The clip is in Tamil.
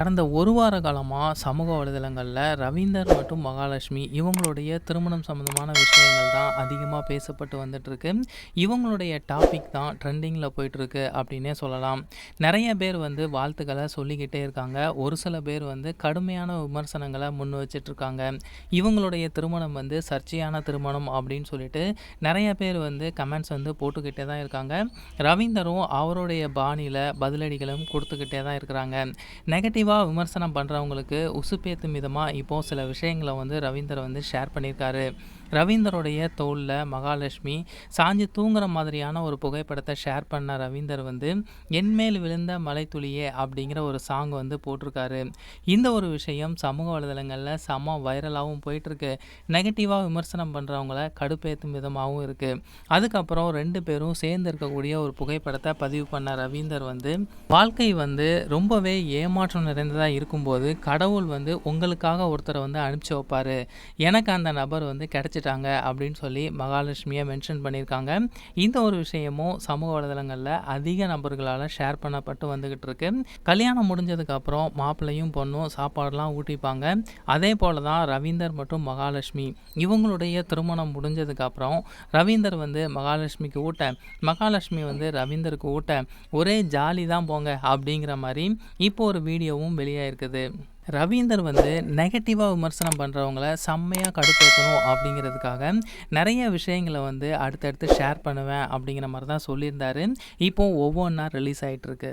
கடந்த ஒரு வார காலமாக சமூக வலைதளங்களில் ரவீந்தர் மற்றும் மகாலட்சுமி இவங்களுடைய திருமணம் சம்மந்தமான விஷயங்கள் தான் அதிகமாக பேசப்பட்டு வந்துட்டுருக்கு. இவங்களுடைய டாபிக் தான் ட்ரெண்டிங்கில் போயிட்டுருக்கு அப்படின்னே சொல்லலாம். நிறைய பேர் வந்து வாழ்த்துக்களை சொல்லிக்கிட்டே இருக்காங்க. ஒரு சில பேர் வந்து கடுமையான விமர்சனங்களை முன் வச்சிட்ருக்காங்க இவங்களுடைய திருமணம் வந்து சர்ச்சையான திருமணம் அப்படின்னு சொல்லிட்டு நிறைய பேர் வந்து கமெண்ட்ஸ் வந்து போட்டுக்கிட்டே தான் இருக்காங்க. ரவீந்தரும் அவருடைய பாணியில் பதிலடிகளும் கொடுத்துக்கிட்டே தான் இருக்கிறாங்க. நெகட்டிவாக விமர்சனம் பண்ணுறவங்களுக்கு உசுப்பேத்தும் விதமாக இப்போது சில விஷயங்களை வந்து ரவீந்தர் வந்து ஷேர் பண்ணியிருக்காரு. ரவீந்தருடைய தோளில் மகாலட்சுமி சாஞ்சு தூங்குற மாதிரியான ஒரு புகைப்படத்தை ஷேர் பண்ண ரவீந்தர் வந்து என்மேல் விழுந்த மலைத்துளியே அப்படிங்கிற ஒரு சாங் வந்து போட்டிருக்காரு. இந்த ஒரு விஷயம் சமூக வலைதளங்களில் செம வைரலாகவும் போயிட்டுருக்கு. நெகட்டிவாக விமர்சனம் பண்ணுறவங்கள கடுப்பேற்றும் விதமாகவும் இருக்குது அதுக்கப்புறம் ரெண்டு பேரும் சேர்ந்து இருக்கக்கூடிய ஒரு புகைப்படத்தை பதிவு பண்ண ரவீந்தர் வந்து வாழ்க்கை வந்து ரொம்பவே ஏமாற்றம் நிறைந்ததாக இருக்கும்போது கடவுள் வந்து உங்களுக்காக ஒருத்தரை வந்து அனுப்பிச்சி வைப்பார். எனக்கு அந்த நபர் வந்து கிடச்சி வச்சுட்டாங்க அப்படின்னு சொல்லி மகாலட்சுமியை மென்ஷன் பண்ணியிருக்காங்க. இந்த ஒரு விஷயமும் சமூக வலைதளங்களில் அதிக நபர்களால் ஷேர் பண்ணப்பட்டு வந்துக்கிட்டு இருக்கு. கல்யாணம் முடிஞ்சதுக்கப்புறம் மாப்பிள்ளையும் பொண்ணும் சாப்பாடெலாம் ஊட்டிப்பாங்க. அதே போல் தான் ரவீந்தர் மற்றும் மகாலட்சுமி. இவங்களுடைய திருமணம் முடிஞ்சதுக்கப்புறம் ரவீந்தர் வந்து மகாலட்சுமிக்கு ஊட்ட மகாலட்சுமி வந்து ரவீந்தருக்கு ஊட்ட ஒரே ஜாலி தான் போங்க அப்படிங்கிற மாதிரி இப்போ ஒரு வீடியோவும் வெளியாயிருக்குது. ரவீந்தர் வந்து நெகட்டிவாக விமர்சனம் பண்ணுறவங்கள செம்மையாக கடுப்பேற்றணும் அப்படிங்கிறதுக்காக நிறைய விஷயங்களை வந்து அடுத்தடுத்து ஷேர் பண்ணுவேன் அப்படிங்கிற மாதிரி தான் சொல்லியிருந்தார். இப்போது ஒவ்வொன்றா ரிலீஸ் ஆகிட்டுருக்கு